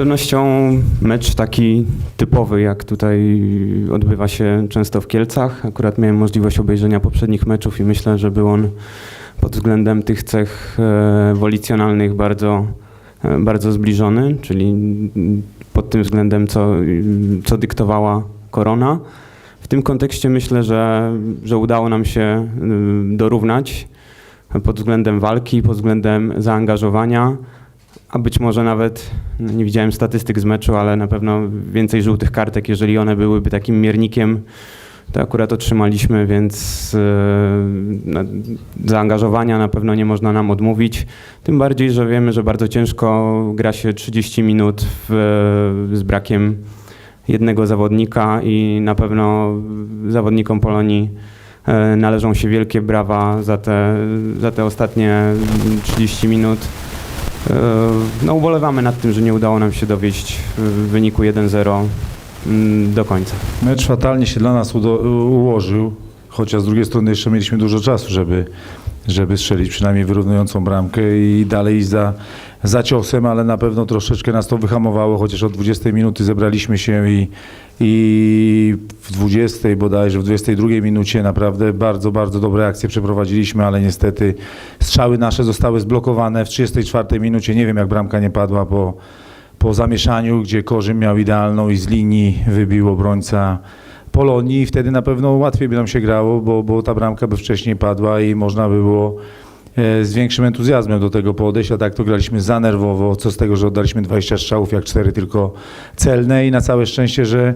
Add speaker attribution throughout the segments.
Speaker 1: pewnością mecz taki typowy, jak tutaj odbywa się często w Kielcach. Akurat miałem możliwość obejrzenia poprzednich meczów i myślę, że był on pod względem tych cech e, wolicjonalnych bardzo, e, bardzo zbliżony, czyli pod tym względem, co, co dyktowała korona. W tym kontekście myślę, że, że udało nam się y, dorównać pod względem walki, pod względem zaangażowania, a być może nawet, no nie widziałem statystyk z meczu, ale na pewno więcej żółtych kartek, jeżeli one byłyby takim miernikiem, to akurat otrzymaliśmy, więc y, na- zaangażowania na pewno nie można nam odmówić. Tym bardziej, że wiemy, że bardzo ciężko gra się 30 minut w, z brakiem jednego zawodnika i na pewno zawodnikom Polonii e, należą się wielkie brawa za te, za te ostatnie 30 minut. E, No ubolewamy nad tym, że nie udało nam się dowieść w wyniku 1-0 mm, do końca.
Speaker 2: Mecz fatalnie się dla nas ułożył, chociaż z drugiej strony jeszcze mieliśmy dużo czasu, żeby, żeby strzelić przynajmniej wyrównującą bramkę i dalej iść za, za ciosem, ale na pewno troszeczkę nas to wyhamowało, chociaż od 20 minuty zebraliśmy się i, i w 20 bodajże, w 22 minucie naprawdę bardzo, bardzo dobre akcje przeprowadziliśmy, ale niestety strzały nasze zostały zblokowane w 34 minucie. Nie wiem jak bramka nie padła, bo po zamieszaniu, gdzie Korzym miał idealną i z linii wybił obrońca Polonii i wtedy na pewno łatwiej by nam się grało, bo, bo ta bramka by wcześniej padła i można by było e, z większym entuzjazmem do tego podejść, a tak to graliśmy za nerwowo, co z tego, że oddaliśmy 20 strzałów, jak 4 tylko celne i na całe szczęście, że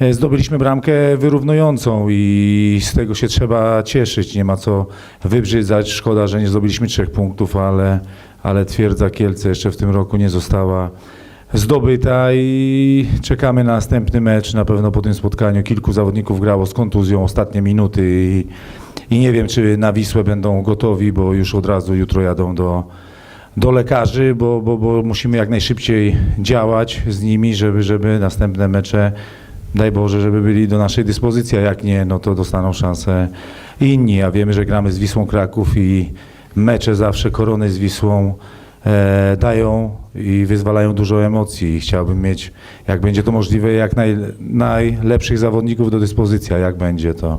Speaker 2: e, zdobyliśmy bramkę wyrównującą i z tego się trzeba cieszyć, nie ma co wybrzydzać, szkoda, że nie zdobyliśmy trzech punktów, ale, ale twierdza Kielce jeszcze w tym roku nie została zdobyta i czekamy na następny mecz. Na pewno po tym spotkaniu kilku zawodników grało z kontuzją ostatnie minuty i, i nie wiem, czy na Wisłę będą gotowi, bo już od razu jutro jadą do, do lekarzy, bo, bo, bo musimy jak najszybciej działać z nimi, żeby, żeby następne mecze, daj Boże, żeby byli do naszej dyspozycji, a jak nie, no to dostaną szansę inni, a wiemy, że gramy z Wisłą Kraków i mecze zawsze korony z Wisłą dają i wyzwalają dużo emocji i chciałbym mieć, jak będzie to możliwe, jak naj, najlepszych zawodników do dyspozycji, a jak będzie, to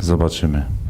Speaker 2: zobaczymy.